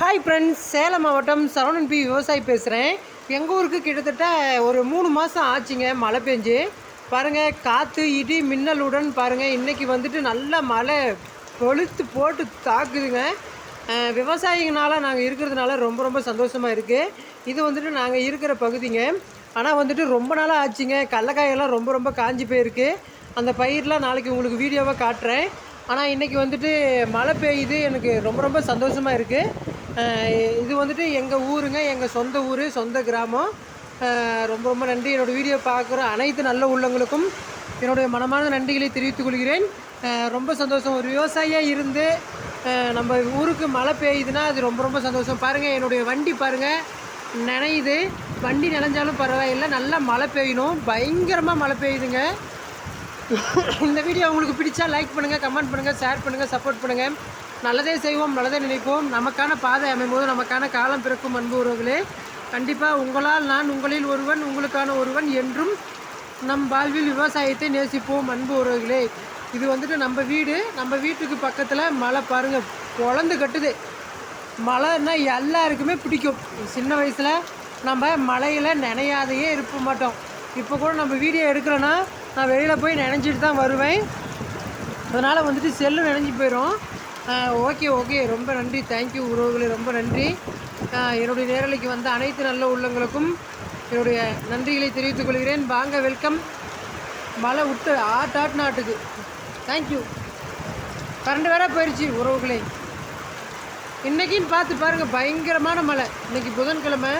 Hi friends Salem மாவட்டம் Saravanan B விவசாயி பேசுகிறேன் எங்கள் ஊருக்கு கிட்டத்தட்ட ஒரு மூணு மாதம் ஆச்சுங்க மழை பெஞ்சு. பாருங்கள் காற்று இடி மின்னலுடன் பாருங்கள் இன்றைக்கி வந்துட்டு நல்லா மழை கொளுத்து போட்டு தாக்குதுங்க. விவசாயிங்கனால நாங்கள் இருக்கிறதுனால ரொம்ப ரொம்ப சந்தோஷமாக இருக்குது இது வந்துட்டு நாங்கள் இருக்கிற பகுதிங்க. ஆனால் வந்துட்டு ரொம்ப நாளாக ஆச்சுங்க கடலக்காயெல்லாம் ரொம்ப ரொம்ப காஞ்சி போயிருக்கு. அந்த பயிரெலாம் நாளைக்கு உங்களுக்கு வீடியோவாக காட்டுறேன். ஆனால் இன்றைக்கி வந்துட்டு மழை பெய்யுது. எனக்கு ரொம்ப ரொம்ப சந்தோஷமாக இருக்குது இது வந்துட்டு எங்கள் ஊருங்க. எங்கள் சொந்த ஊர் சொந்த கிராமம். ரொம்ப ரொம்ப நன்றி. என்னோடய வீடியோ பார்க்குற அனைத்து நல்ல உள்ளங்களுக்கும் என்னுடைய மனமான நன்றிகளை தெரிவித்துக் கொள்கிறேன். ரொம்ப சந்தோஷம். ஒரு விவசாயியாக இருந்து நம்ம ஊருக்கு மழை பெய்யுதுன்னா அது ரொம்ப ரொம்ப சந்தோஷம். பாருங்கள் என்னுடைய வண்டி பாருங்கள் நனையுது. வண்டி நனைஞ்சாலும் பரவாயில்லை. நல்லா மழை பெய்யணும். பயங்கரமாக மழை பெய்யுதுங்க. இந்த வீடியோ உங்களுக்கு பிடிச்சா லைக் பண்ணுங்கள் கமெண்ட் பண்ணுங்கள் ஷேர் பண்ணுங்கள் சப்போர்ட் பண்ணுங்கள் நல்லதே செய்வோம் நல்லதே நினைப்போம். நமக்கான பாதை அமையும்போது நமக்கான காலம் பிறக்கும் அன்பு உறவுகளே. கண்டிப்பாக உங்களால் நான் உங்களில் ஒருவன் உங்களுக்கான ஒருவன் என்றும் நம் வாழ்வில் விவசாயத்தை நேசிப்போம் அன்பு உறவுகளே. இது வந்துட்டு நம்ம வீடு நம்ம வீட்டுக்கு பக்கத்தில் மழை பாருங்கள் குழந்து கட்டுது. மழைன்னா எல்லாருக்குமே பிடிக்கும். சின்ன வயசில் நம்ம மழையில் நினையாதையே இருக்க மாட்டோம். இப்போ கூட நம்ம வீடியோ எடுக்கிறோன்னா நான் வெளியில் போய் நினைஞ்சிட்டு தான் வருவேன். அதனால் வந்துட்டு செல்லு நினைஞ்சு போயிடும் ஓகே ஓகே. ரொம்ப நன்றி. தேங்க்யூ உறவுகளே. ரொம்ப நன்றி. என்னுடைய நேரலைக்கு வந்த அனைத்து நல்ல உள்ளங்களுக்கும் என்னுடைய நன்றிகளை தெரிவித்துக் கொள்கிறேன். வாங்க வெல்கம் மழை விட்டு ஆட் ஆட் நாட்டுக்கு. தேங்க்யூ கரண்ட் வேற போயிடுச்சு உறவுகளே. இன்றைக்கின்னு பார்த்து பாருங்க பயங்கரமான மழை. இன்றைக்கி புதன்கிழமை.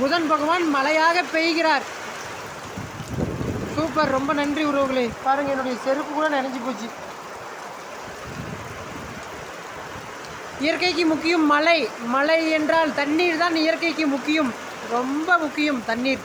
புதன் பகவான் மழையாக பெய்கிறார். சூப்பர் ரொம்ப நன்றி உறவுகளே. பாருங்க என்னுடைய செருப்பு கூட நனைஞ்சு போச்சு. இயற்கைக்கு முக்கியம் மழை. மழை என்றால் தண்ணீர் தான் இயற்கைக்கு முக்கியம். ரொம்ப முக்கியம் தண்ணீர்.